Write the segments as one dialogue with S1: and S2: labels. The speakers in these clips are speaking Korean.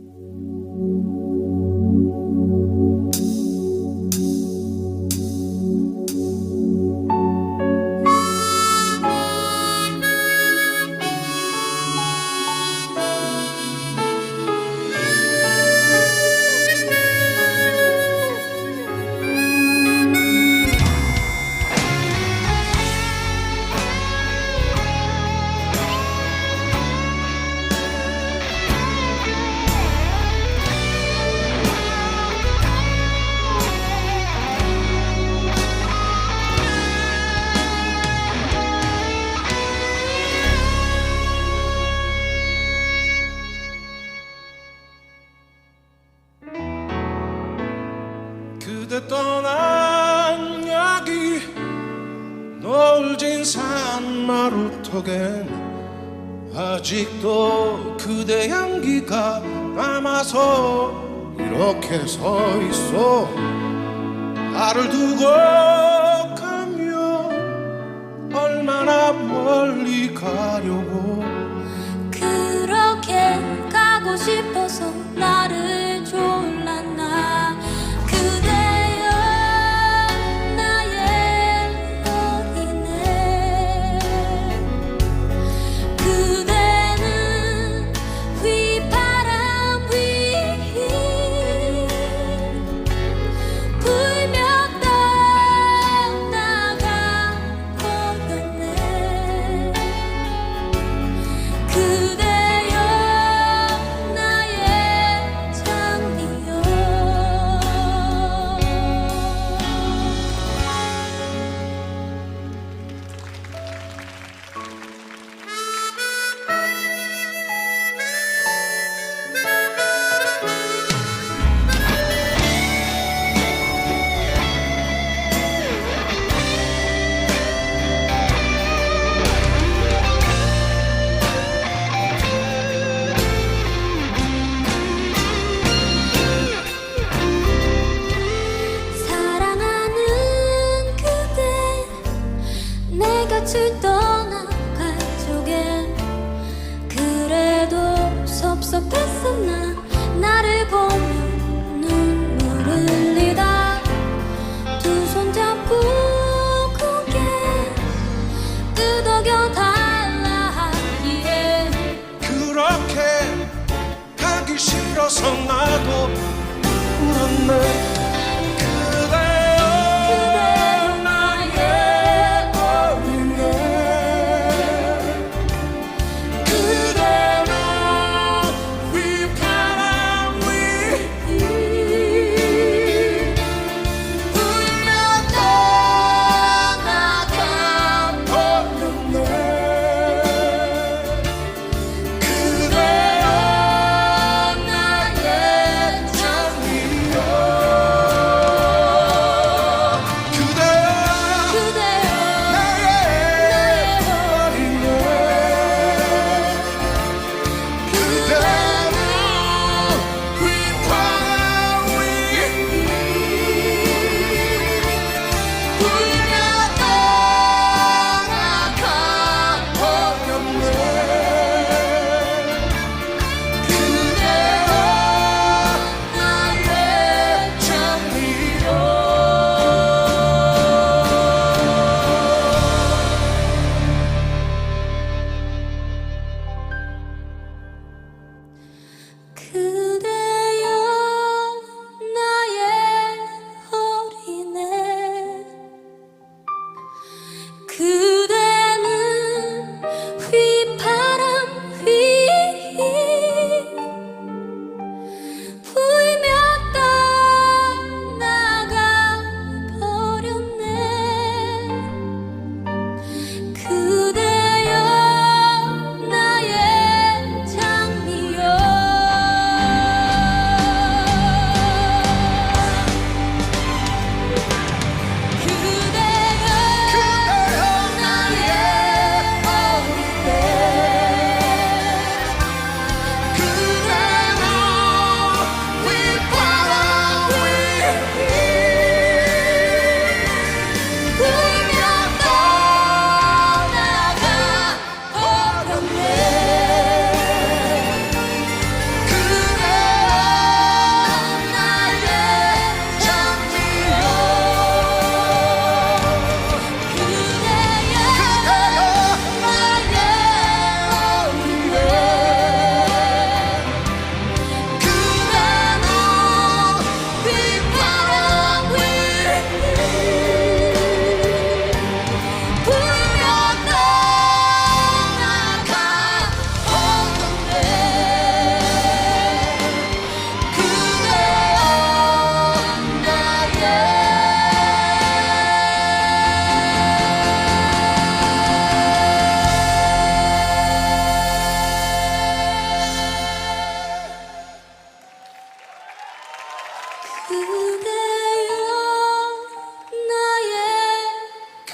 S1: thank you 그대 떠난 여기 놀진 산마루턱엔 아직도 그대 향기가 남아서 이렇게 서 있어. 나를 두고 가면 얼마나 멀리 가려고.
S2: 그렇게 가고 싶어서 나도 울었네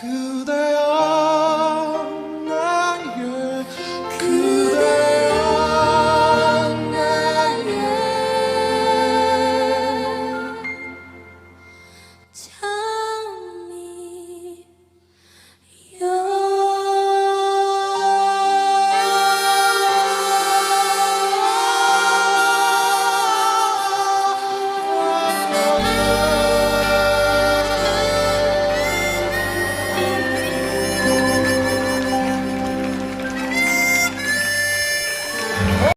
S2: 그대여 나의 그대여
S1: 나의